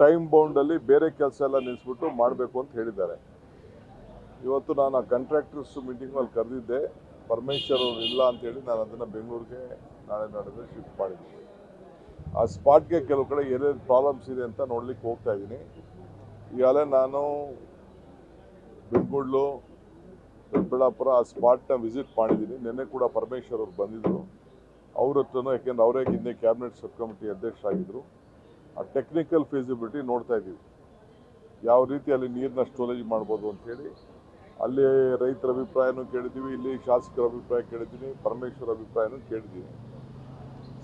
Time ಬೌಂಡಲ್ಲಿ ಬೇರೆ ಕೆಲಸ ಎಲ್ಲ ನಿಲ್ಲಿಸ್ಬಿಟ್ಟು ಮಾಡಬೇಕು ಅಂತ ಹೇಳಿದ್ದಾರೆ. ಇವತ್ತು ನಾನು ಆ ಕಾಂಟ್ರಾಕ್ಟರ್ಸ್ ಮೀಟಿಂಗಲ್ಲಿ ಕರೆದಿದ್ದೆ, ಪರಮೇಶ್ವರ್ ಅವರು ಇಲ್ಲ ಅಂತೇಳಿ ನಾನು ಅದನ್ನು ಬೆಂಗಳೂರಿಗೆ ನಾಳೆ ನಡೆದ್ರೆ ಶಿಫ್ಟ್ ಮಾಡಿದ್ದೀನಿ. ಆ ಸ್ಪಾಟ್ಗೆ ಕೆಲವು ಕಡೆ ಏನೇನು ಪ್ರಾಬ್ಲಮ್ಸ್ ಇದೆ ಅಂತ ನೋಡ್ಲಿಕ್ಕೆ ಹೋಗ್ತಾ ಇದ್ದೀನಿ. ಈಗಾಗಲೇ ನಾನು ಬೆಂಗಳೂರು ದೊಡ್ಡಬಳ್ಳಾಪುರ ಆ ಸ್ಪಾಟ್ನ ವಿಸಿಟ್ ಮಾಡಿದ್ದೀನಿ. ನಿನ್ನೆ ಕೂಡ ಪರಮೇಶ್ವರ್ ಅವರು ಬಂದಿದ್ದರು ಅವ್ರ ಹತ್ರನೂ ಯಾಕೆಂದ್ರೆ ಅವರೇ ಹಿಂದೆ ಕ್ಯಾಬಿನೆಟ್ ಸಬ್ ಕಮಿಟಿ ಅಧ್ಯಕ್ಷರಾಗಿದ್ದರು ಆ ಟೆಕ್ನಿಕಲ್ ಫೀಸಿಬಿಲಿಟಿ ನೋಡ್ತಾ ಇದ್ದೀವಿ. ಯಾವ ರೀತಿ ಅಲ್ಲಿ ನೀರನ್ನ ಸ್ಟೋರೇಜ್ ಮಾಡ್ಬೋದು ಅಂತೇಳಿ ಅಲ್ಲಿ ರೈತರ ಅಭಿಪ್ರಾಯನೂ ಕೇಳಿದ್ದೀವಿ, ಇಲ್ಲಿ ಶಾಸಕರ ಅಭಿಪ್ರಾಯ ಕೇಳಿದ್ದೀನಿ, ಪರಮೇಶ್ವರ ಅಭಿಪ್ರಾಯನೂ ಕೇಳಿದ್ದೀನಿ.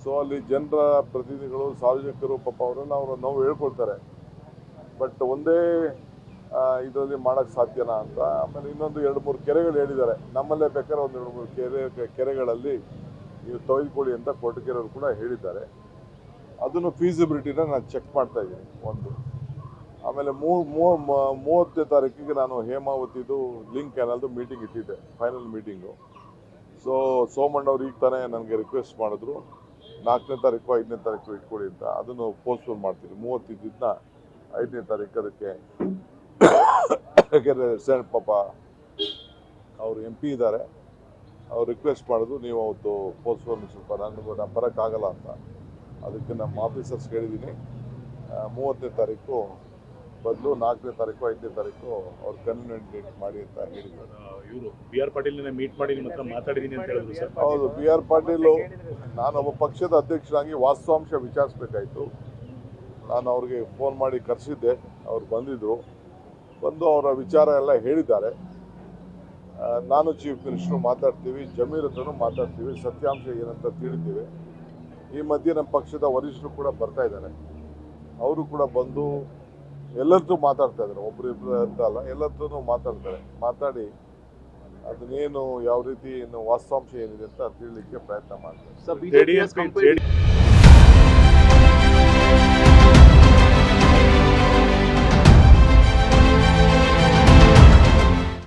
ಸೊ ಅಲ್ಲಿ ಜನರ ಪ್ರತಿನಿಧಿಗಳು, ಸಾರ್ವಜನಿಕರು ಪಾಪ ಅವರನ್ನು ಅವರು ನೋವು ಹೇಳ್ಕೊಳ್ತಾರೆ ಬಟ್ ಒಂದೇ ಇದರಲ್ಲಿ ಮಾಡೋಕ್ಕೆ ಸಾಧ್ಯನಾ ಅಂತ, ಆಮೇಲೆ ಇನ್ನೊಂದು ಎರಡು ಮೂರು ಕೆರೆಗಳು ಹೇಳಿದ್ದಾರೆ. ನಮ್ಮಲ್ಲೇ ಬೇಕಾದ್ರೆ ಒಂದು ಎರಡು ಮೂರು ಕೆರೆ, ಕೆರೆಗಳಲ್ಲಿ ನೀವು ತೊಯ್ದುಕೊಳ್ಳಿ ಅಂತ ಕೊಟ್ಟಿಗೆರೆಯವರು ಕೂಡ ಹೇಳಿದ್ದಾರೆ. ಅದನ್ನು ಫೀಸಿಬಿಲಿಟಿನ ನಾನು ಚೆಕ್ ಮಾಡ್ತಾ ಇದ್ದೀನಿ, ಒಂದು. ಆಮೇಲೆ ಮೂವತ್ತನೇ ತಾರೀಕಿಗೆ ನಾನು ಹೇಮಾವತಿದು ಲಿಂಕ್ ಕ್ಯಾನಲ್ದು ಮೀಟಿಂಗ್ ಇಟ್ಟಿದ್ದೆ ಫೈನಲ್ ಮೀಟಿಂಗು ಸೊ ಸೋಮಣ್ಣ ಅವ್ರು ಈಗ ತಾನೇ ನನಗೆ ರಿಕ್ವೆಸ್ಟ್ ಮಾಡಿದ್ರು, ನಾಲ್ಕನೇ ತಾರೀಕು, ಐದನೇ ತಾರೀಕು ಇಟ್ಕೊಳ್ಳಿ ಅಂತ. ಅದನ್ನು ಪೋಸ್ಟ್ಪೋನ್ ಮಾಡ್ತೀನಿ. ಮೂವತ್ತಿದ್ದನ್ನ ಐದನೇ ತಾರೀಕು ಅದಕ್ಕೆ ಯಾಕೆಂದರೆ ಸೆಂಟ್ ಪಾಪ ಅವರು ಎಂ ಪಿ ಇದ್ದಾರೆ. ಅವ್ರು ರಿಕ್ವೆಸ್ಟ್ ಮಾಡಿದ್ರು, ನೀವು ಅವತ್ತು ಪೋಸ್ಟ್ಪೋನ್ ಸ್ವಲ್ಪ ನನಗೂ ನಾನು ಬರೋಕ್ಕಾಗಲ್ಲ ಅಂತ. ಅದಕ್ಕೆ ನಮ್ಮ ಆಫೀಸರ್ಸ್ ಹೇಳಿದ್ದೀನಿ ಮೂವತ್ತನೇ ತಾರೀಕು ಬದಲು ನಾಲ್ಕನೇ ತಾರೀಕು ಐದನೇ ತಾರೀಕು ಅವ್ರು ಕನ್ವೀನಿಯಂಟ್ ಡೇಟ್ ಮಾಡಿ ಅಂತ ಹೇಳಿದ್ದಾರೆ. ಇವರು ಬಿ ಆರ್ ಪಾಟೀಲ್ ಮೀಟ್ ಮಾಡಿ ನಿಮ್ಮ ಹತ್ರ ಮಾತಾಡಿದೀನಿ ಅಂತ ಹೇಳಿದ್ರು ಸರ್. ಹೌದು ಬಿ ಆರ್ ಪಾಟೀಲು ಒಬ್ಬ ಪಕ್ಷದ ಅಧ್ಯಕ್ಷರಾಗಿ ವಾಸ್ತವಾಂಶ ವಿಚಾರಿಸ್ಬೇಕಾಯ್ತು. ನಾನು ಅವ್ರಿಗೆ ಫೋನ್ ಮಾಡಿ ಕರೆಸಿದ್ದೆ ಅವ್ರು ಬಂದಿದ್ದರು ಬಂದು ಅವರ ವಿಚಾರ ಎಲ್ಲ ಹೇಳಿದ್ದಾರೆ. ನಾನು ಚೀಫ್ ಮಿನಿಸ್ಟ್ರು ಮಾತಾಡ್ತೀವಿ ಜಮೀರ್ ಹತ್ರನೂ ಮಾತಾಡ್ತೀವಿ ಸತ್ಯಾಂಶ ಏನಂತ ತಿಳಿತೀವಿ. ಈ ಮಧ್ಯೆ ನಮ್ಮ ಪಕ್ಷದ ವರಿಷ್ಠರು ಕೂಡ ಬರ್ತಾ ಇದ್ದಾರೆ. ಅವರು ಕೂಡ ಬಂದು ಎಲ್ಲರದ್ದು ಮಾತಾಡ್ತಾ ಇದ್ದಾರೆ. ಒಬ್ರು ಇಬ್ರು ಅಂತ ಅಲ್ಲ ಎಲ್ಲರದ್ದು ಮಾತಾಡ್ತಾರೆ. ಮಾತಾಡಿ ಅದನ್ನೇನು ಯಾವ ರೀತಿ ಏನು ವಾಸ್ತವಾಂಶ ಏನಿದೆ ಅಂತ ತಿಳಿಲಿಕ್ಕೆ ಪ್ರಯತ್ನ ಮಾಡ್ತಾರೆ